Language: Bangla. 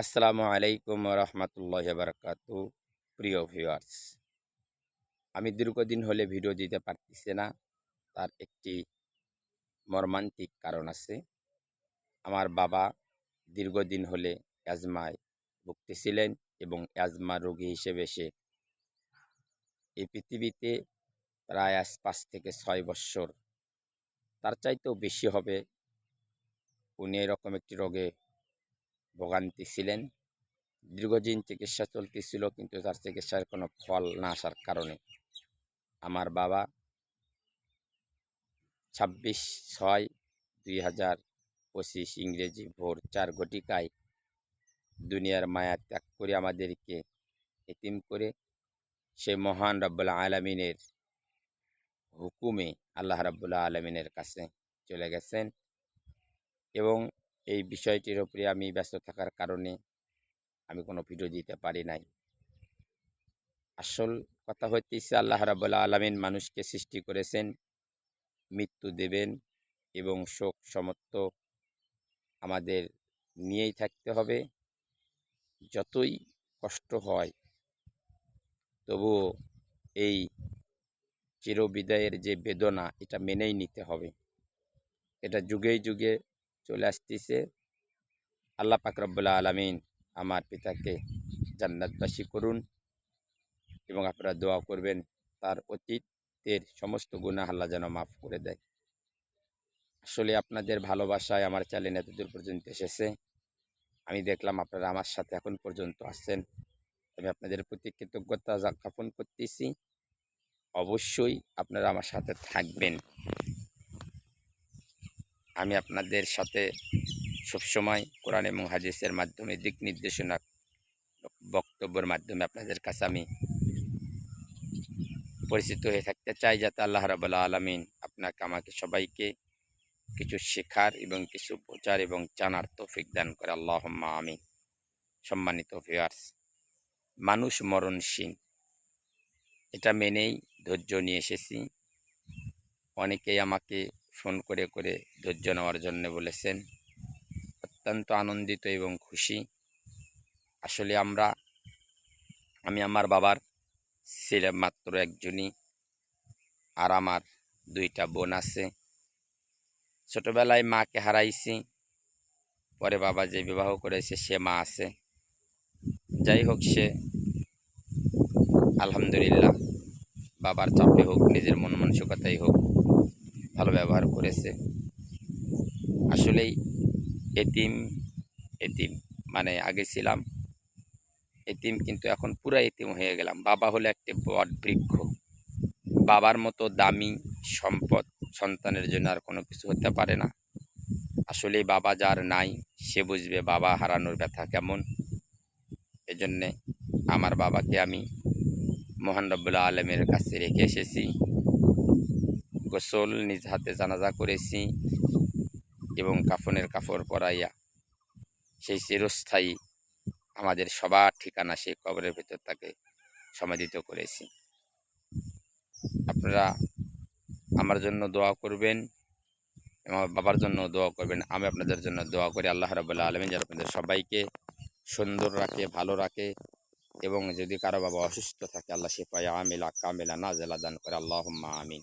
আসসালামু আলাইকুম রহমতুল্লাহ বারকাতু প্রিয় ভিউয়ার্স আমি দীর্ঘদিন হলে ভিডিও দিতে পারতেছি না। তার একটি মর্মান্তিক কারণ আছে। আমার বাবা দীর্ঘদিন হলে অ্যাজমায় ভুগতেছিলেন এবং অ্যাজমা রোগী হিসেবে সে এই পৃথিবীতে প্রায় আজ পাঁচ থেকে ছয় বৎসর তার চাইতেও বেশি হবে। উনি এরকম একটি রোগে ভোগান্তি ছিলেন। দীর্ঘদিন চিকিৎসা চলতেছিল, কিন্তু তার চিকিৎসার কোনো ফল না আসার কারণে। আমার বাবা ছাব্বিশ ছয় দুই হাজার পঁচিশ ইংরেজি ভোর চার ঘটিকায় দুনিয়ার মায়া ত্যাগ করে আমাদেরকে এতিম করে, সে মহান রব্বুল্লা আলমিনের হুকুমে আল্লাহ রাবুল্লাহ আলমিনের কাছে চলে গেছেন এবং এই বিষয়টির উপরে আমি ব্যস্ত থাকার কারণে আমি কোনো ভিডিও দিতে পারি নাই। আসল কথা হইতেছে, আল্লাহ রাবুল্লাহ আলমিন মানুষকে সৃষ্টি করেছেন, মৃত্যু দেবেন এবং শোক সমত্ব আমাদের নিয়েই থাকতে হবে। যতই কষ্ট হয়, তবুও এই চিরবিদায়ের যে বেদনা, এটা মেনেই নিতে হবে। এটা যুগেই যুগে চলে আসতেছে। আল্লাহ পাকরবুল্লা আলমিন আমার পিতাকে জান্নাতবাসী করুন এবং আপনারা দোয়া করবেন, তার অতীতের সমস্ত গুণা আল্লাহ যেন মাফ করে দেয়। আসলে আপনাদের ভালোবাসায় আমার চ্যানেল এতদূর পর্যন্ত এসেছে। আমি দেখলাম আপনারা আমার সাথে এখন পর্যন্ত আসছেন আমি আপনাদের প্রতি কৃতজ্ঞতা জ্ঞাপন করতেছি। অবশ্যই আপনারা আমার সাথে থাকবেন। আমি আপনাদের সাথে সবসময় কোরআন এবং হাদিসের মাধ্যমে দিক নির্দেশনা বক্তব্যের মাধ্যমে আপনাদের কাছে আমি পরিচিত হয়ে থাকতে চাই যাতে আল্লাহ রাবুল্লাহ আলমিন আপনাকে, আমাকে সবাইকে কিছু শেখার এবং কিছু বোঝার এবং জানার তৌফিক দান করে। আল্লাহ আমি সম্মানিত ভিউয়ার্স মানুষ মরণশীল। এটা মেনেই ধৈর্য নিয়ে এসেছি। অনেকেই আমাকে ফোন করে করে ধৈর্য নেওয়ার জন্য বলেছেন। অত্যন্ত আনন্দিত এবং খুশি। আসলে আমরা, আমি আমার বাবার ছেলে মাত্র একজনই, আর আমার দুইটা বোন আছে। ছোটবেলায় মাকে হারাইছি, পরে বাবা যে বিবাহ করেছে সে মা আছে। যাই হোক সে, আলহামদুলিল্লাহ, বাবার চাপে হোক, নিজের মন মানসিকতাই হোক ভালো ব্যবহার করেছে। আসলেই এতিম এতিম মানে আগে ছিলাম। এতিম কিন্তু এখন পুরা এতিম হয়ে গেলাম। বাবা হলো একটি বট বৃক্ষ। বাবার মতো দামি সম্পদ সন্তানের জন্য আর কোনো কিছু হতে পারে না। আসলে বাবা যার নাই, সে বুঝবে বাবা হারানোর ব্যথা কেমন। এজন্যে আমার বাবাকে আমি মোহান রব্বুল্লা আলমের কাছে রেখে এসেছি। গোসল নিজ হাতে জানাজা করেছি এবং কাফনের কাপড় পরাইয়া সেই চিরস্থায়ী আমাদের সবার ঠিকানা সেই কবরের ভেতর তাকে সমাধিত করেছি। আপনারা আমার জন্য দোয়া করবেন আমার বাবার জন্য দোয়া করবেন। আমি আপনাদের জন্য দোয়া করি। আল্লাহ রাবুল্লাহ আলমিন যেন আপনাদের সবাইকে সুন্দর রাখে, ভালো রাখে এবং যদি কারও বাবা অসুস্থ থাকে, আল্লাহ শিফাই আমিলা কামিলা নাজেলা দান করে। আল্লাহ আমিন।